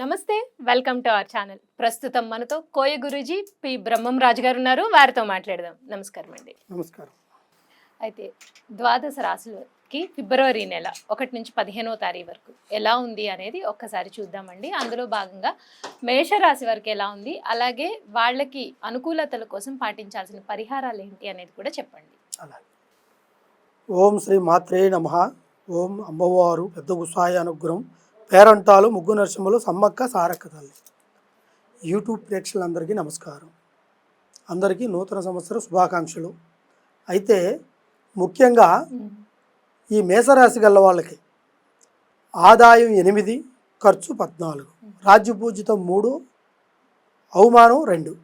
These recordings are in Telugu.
నమస్తే వెల్కమ్ టు అవర్ ఛానల్. ప్రస్తుతం మనతో కోయ గురూజీ పి బ్రహ్మం రాజు గారు ఉన్నారు వారితో మాట్లాడదాం. నమస్కారం అండి. నమస్కారం. అయితే ద్వాదశ రాశులకి ఫిబ్రవరి నెల ఒకటి నుంచి పదిహేనో తారీఖు వరకు ఎలా ఉంది అనేది ఒక్కసారి చూద్దామండి. అందులో భాగంగా మేషరాశి వరకు ఎలా ఉంది? అలాగే వాళ్ళకి అనుకూలతల కోసం పాటించాల్సిన పరిహారాలు ఏంటి అనేది కూడా చెప్పండి. అలాగే. ఓం శ్రీ మాత్రే నమ. ఓం అమ్మవారు పెద్ద గుసాయి అనుగ్రహం. పేరంటాలు ముగ్గు నరసింహలు సమ్మక్క సారక్క తల్లి. యూట్యూబ్ ప్రేక్షకులందరికీ నమస్కారం. అందరికీ నూతన సంవత్సర శుభాకాంక్షలు. అయితే ముఖ్యంగా ఈ మేషరాశి గల వాళ్ళకి ఆదాయం ఎనిమిది ఖర్చు పద్నాలుగు రాజ్యపూజితం మూడు అవమానం రెండు.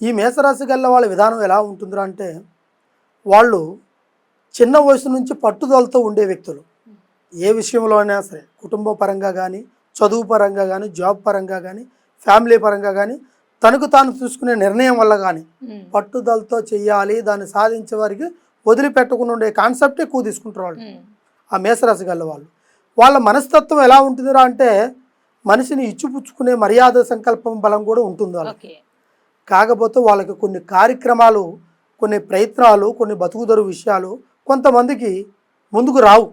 ఈ మేషరాశి గల వాళ్ళ విధానం ఎలా ఉంటుందిరా అంటే వాళ్ళు చిన్న వయసు నుంచి పట్టుదలతో ఉండే వ్యక్తులు. ఏ విషయంలో అయినా సరే కుటుంబ పరంగా కానీ చదువు పరంగా కానీ జాబ్ పరంగా కానీ ఫ్యామిలీ పరంగా కానీ తనకు తాను తీసుకునే నిర్ణయం వల్ల కానీ పట్టుదలతో చెయ్యాలి దాన్ని సాధించే వారికి వదిలిపెట్టకుండా ఉండే కాన్సెప్ట్ ఎక్కువ తీసుకుంటారు వాళ్ళు ఆ మేషరాశి గల వాళ్ళు. వాళ్ళ మనస్తత్వం ఎలా ఉంటుందిరా అంటే మనిషిని ఇచ్చిపుచ్చుకునే మర్యాద సంకల్పం బలం కూడా ఉంటుంది వాళ్ళకి. కాకపోతే వాళ్ళకి కొన్ని కార్యక్రమాలు కొన్ని ప్రయత్నాలు కొన్ని బతుకుదరు విషయాలు కొంతమందికి ముందుకు రావు.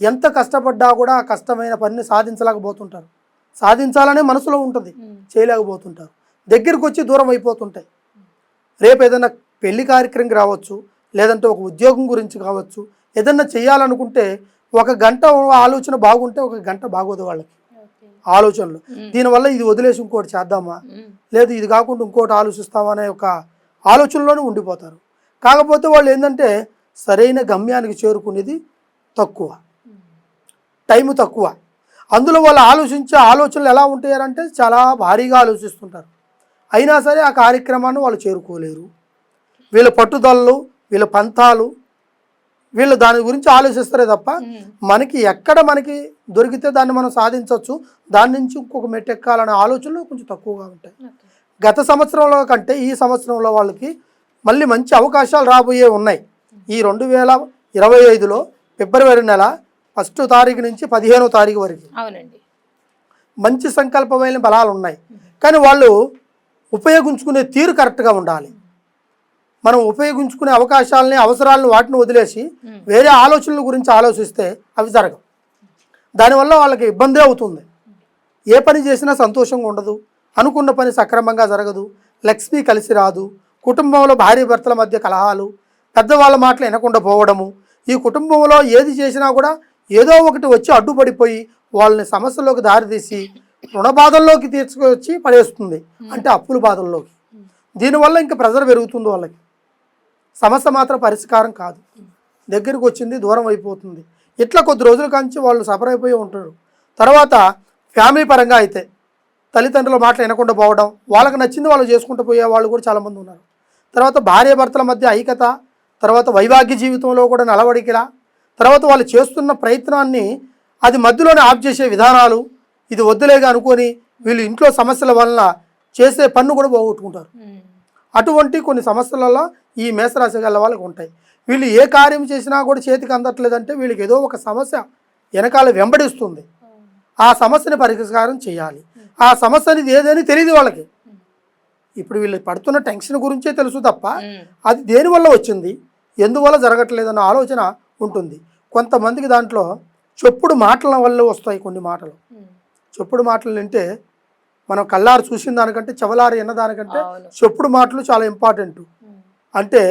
ఎంత కష్టపడ్డా కూడా ఆ కష్టమైన పనిని సాధించలేకపోతుంటారు. సాధించాలనే మనసులో ఉంటుంది. చేయలేకపోతుంటారు. దగ్గరికి వచ్చి దూరం అయిపోతుంటాయి. రేపు ఏదైనా పెళ్ళి కార్యక్రమం రావచ్చు లేదంటే ఒక ఉద్యోగం గురించి కావచ్చు ఏదన్నా చేయాలనుకుంటే ఒక గంట ఆలోచన బాగుంటే ఒక గంట బాగోదు వాళ్ళకి. ఆలోచనలు. దీనివల్ల ఇది వదిలేసి ఇంకోటి చేద్దామా? లేదు ఇది కాకుండా ఇంకోటి ఆలోచిస్తామా అనే ఒక ఆలోచనలోనే ఉండిపోతారు. కాకపోతే వాళ్ళు ఏంటంటే సరైన గమ్యానికి చేరుకునేది తక్కువ. టైం తక్కువ. అందులో వాళ్ళు ఆలోచించే ఆలోచనలు ఎలా ఉంటాయంటే చాలా భారీగా ఆలోచిస్తుంటారు. అయినా సరే ఆ కార్యక్రమాన్ని వాళ్ళు చేరుకోలేరు. వీళ్ళ పట్టుదలలు వీళ్ళ పంతాలు వీళ్ళు దాని గురించి ఆలోచిస్తారే తప్ప మనకి ఎక్కడ మనకి దొరికితే దాన్ని మనం సాధించవచ్చు. దాని నుంచి ఇంకొక మెట్టెక్కాలనే ఆలోచనలు కొంచెం తక్కువగా ఉంటాయి. గత సంవత్సరంలో కంటే ఈ సంవత్సరంలో వాళ్ళకి మళ్ళీ మంచి అవకాశాలు రాబోయే ఉన్నాయి. ఈ రెండు వేల ఇరవై ఐదులో ఫిబ్రవరి నెల ఫస్ట్ తారీఖు నుంచి పదిహేనో తారీఖు వరకు. అవునండి. మంచి సంకల్పమైన బలాలు ఉన్నాయి. కానీ వాళ్ళు ఉపయోగించుకునే తీరు కరెక్ట్గా ఉండాలి. మనం ఉపయోగించుకునే అవకాశాలని అవసరాలను వాటిని వదిలేసి వేరే ఆలోచనల గురించి ఆలోచిస్తే అవి జరగవు. దానివల్ల వాళ్ళకి ఇబ్బందే అవుతుంది. ఏ పని చేసినా సంతోషంగా ఉండదు. అనుకున్న పని సక్రమంగా జరగదు. లక్ష్మి కలిసి రాదు. కుటుంబంలో భార్య భర్తల మధ్య కలహాలు పెద్దవాళ్ళ మాటలు వినకుండా పోవడము ఈ కుటుంబంలో ఏది చేసినా కూడా ఏదో ఒకటి వచ్చి అడ్డుపడిపోయి వాళ్ళని సమస్యల్లోకి దారితీసి రుణ బాధల్లోకి తీసుకొచ్చి పడేస్తుంది. అంటే అప్పుల బాధల్లోకి. దీనివల్ల ఇంకా ప్రెజర్ పెరుగుతుంది వాళ్ళకి. సమస్య మాత్రం పరిష్కారం కాదు. దగ్గరికి వచ్చింది దూరం అయిపోతుంది. ఇట్లా కొద్ది రోజుల కంచి వాళ్ళు సఫర్ అయిపోయి ఉంటారు. తర్వాత ఫ్యామిలీ పరంగా అయితే తల్లిదండ్రుల మాటలు వినకుండా పోవడం వాళ్ళకి నచ్చింది వాళ్ళు చేసుకుంటూ పోయే వాళ్ళు కూడా చాలామంది ఉన్నారు. తర్వాత భార్య భర్తల మధ్య ఐక్యత తర్వాత వైవాహిక జీవితంలో కూడా నలవడికిలా తర్వాత వాళ్ళు చేస్తున్న ప్రయత్నాన్ని అది మధ్యలోనే ఆఫ్ చేసే విధానాలు ఇది వద్దులేగా అనుకొని వీళ్ళు ఇంట్లో సమస్యల వలన చేసే పన్ను కూడా పోగొట్టుకుంటారు. అటువంటి కొన్ని సమస్యలలో ఈ మేషరాశి గల వాళ్ళకి ఉంటాయి. వీళ్ళు ఏ కార్యం చేసినా కూడా చేతికి అందట్లేదంటే వీళ్ళకి ఏదో ఒక సమస్య వెనకాల వెంబడిస్తుంది. ఆ సమస్యని పరిష్కారం చేయాలి. ఆ సమస్య అనేది ఏదని తెలియదు వాళ్ళకి. ఇప్పుడు వీళ్ళు పడుతున్న టెన్షన్ గురించే తెలుసు తప్ప అది దేనివల్ల వచ్చింది? ఎందువల్ల జరగట్లేదన్న ఆలోచన ఉంటుంది. కొంతమందికి దాంట్లో చెప్పుడు మాటల వల్ల వస్తాయి కొన్ని మాటలు. చెప్పుడు మాటలు వింటే మనం కల్లారు చూసిన దానికంటే చెవలారు విన్న దానికంటే చెప్పుడు మాటలు చాలా ఇంపార్టెంట్. అంటే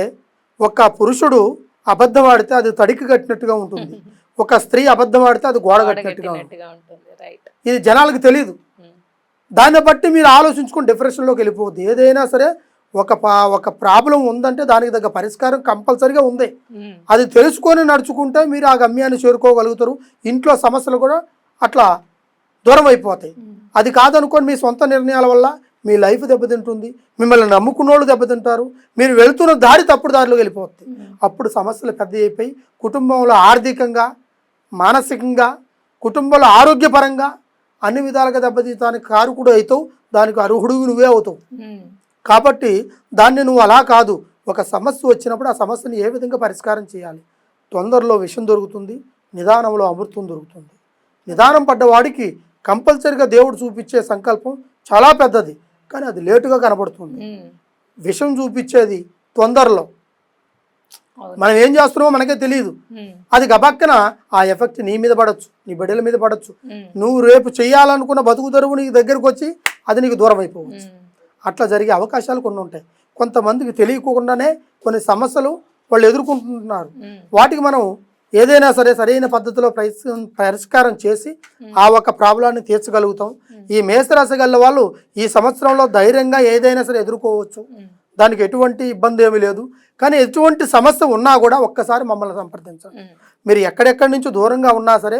ఒక పురుషుడు అబద్ధం ఆడితే అది తడికి కట్టినట్టుగా ఉంటుంది. ఒక స్త్రీ అబద్ధం ఆడితే అది గోడ కట్టినట్టుగా ఉంటుంది. ఇది జనాలకు తెలియదు దాన్ని బట్టి మీరు ఆలోచించుకుని డిప్రెషన్లోకి వెళ్ళిపోవద్దు. ఏదైనా సరే ఒక పా- ఒక ప్రాబ్లం ఉందంటే దానికి తగ్గ పరిష్కారం కంపల్సరీగా ఉంది. అది తెలుసుకొని నడుచుకుంటే మీరు ఆ గమ్యాన్ని చేరుకోగలుగుతారు. ఇంట్లో సమస్యలు కూడా అట్లా దూరం అయిపోతాయి. అది కాదనుకోని మీ సొంత నిర్ణయాల వల్ల మీ లైఫ్ దెబ్బతింటుంది. మిమ్మల్ని నమ్ముకున్న వాళ్ళు దెబ్బతింటారు. మీరు వెళుతున్న దారి తప్పుడు దారిలో వెళ్ళిపోతుంది. అప్పుడు సమస్యలు పెద్ద అయిపోయి కుటుంబంలో ఆర్థికంగా మానసికంగా కుటుంబంలో ఆరోగ్యపరంగా అన్ని విధాలుగా దెబ్బతీయటానికి కారుకుడు అవుతావు. దానికి అర్హుడు నువ్వే అవుతావు. కాబట్టి దాన్ని నువ్వు అలా కాదు. ఒక సమస్య వచ్చినప్పుడు ఆ సమస్యని ఏ విధంగా పరిష్కారం చేయాలి? తొందరలో విషం దొరుకుతుంది నిదానంలో అమృతం దొరుకుతుంది. నిదానం పడ్డవాడికి కంపల్సరిగా దేవుడు చూపించే సంకల్పం చాలా పెద్దది కానీ అది లేటుగా కనబడుతుంది. విషం చూపించేది తొందరలో. మనం ఏం చేస్తున్నామో మనకే తెలియదు. అది గబక్కన ఆ ఎఫెక్ట్ నీ మీద పడవచ్చు నీ బిడ్డల మీద పడవచ్చు ఉమ్, నువ్వు రేపు చేయాలనుకున్న బతుకు తెరువు నీకు దగ్గరకు వచ్చి అది నీకు దూరం అయిపోవచ్చు. అట్లా జరిగే అవకాశాలు కొన్ని ఉంటాయి. కొంతమందికి తెలియకుండానే కొన్ని సమస్యలు వాళ్ళు ఎదుర్కొంటున్నారు. వాటికి మనం ఏదైనా సరే సరైన పద్ధతిలో పరిష్కారం చేసి ఆ ఒక్క ప్రాబ్లాన్ని తీర్చగలుగుతాం. ఈ మేషరాశి గల్ల వాళ్ళు ఈ సంవత్సరంలో ధైర్యంగా ఏదైనా సరే ఎదుర్కోవచ్చు. దానికి ఎటువంటి ఇబ్బంది ఏమీ లేదు. కానీ ఎటువంటి సమస్య ఉన్నా కూడా ఒక్కసారి మమ్మల్ని సంప్రదించండి. మీరు ఎక్కడెక్కడి నుంచి దూరంగా ఉన్నా సరే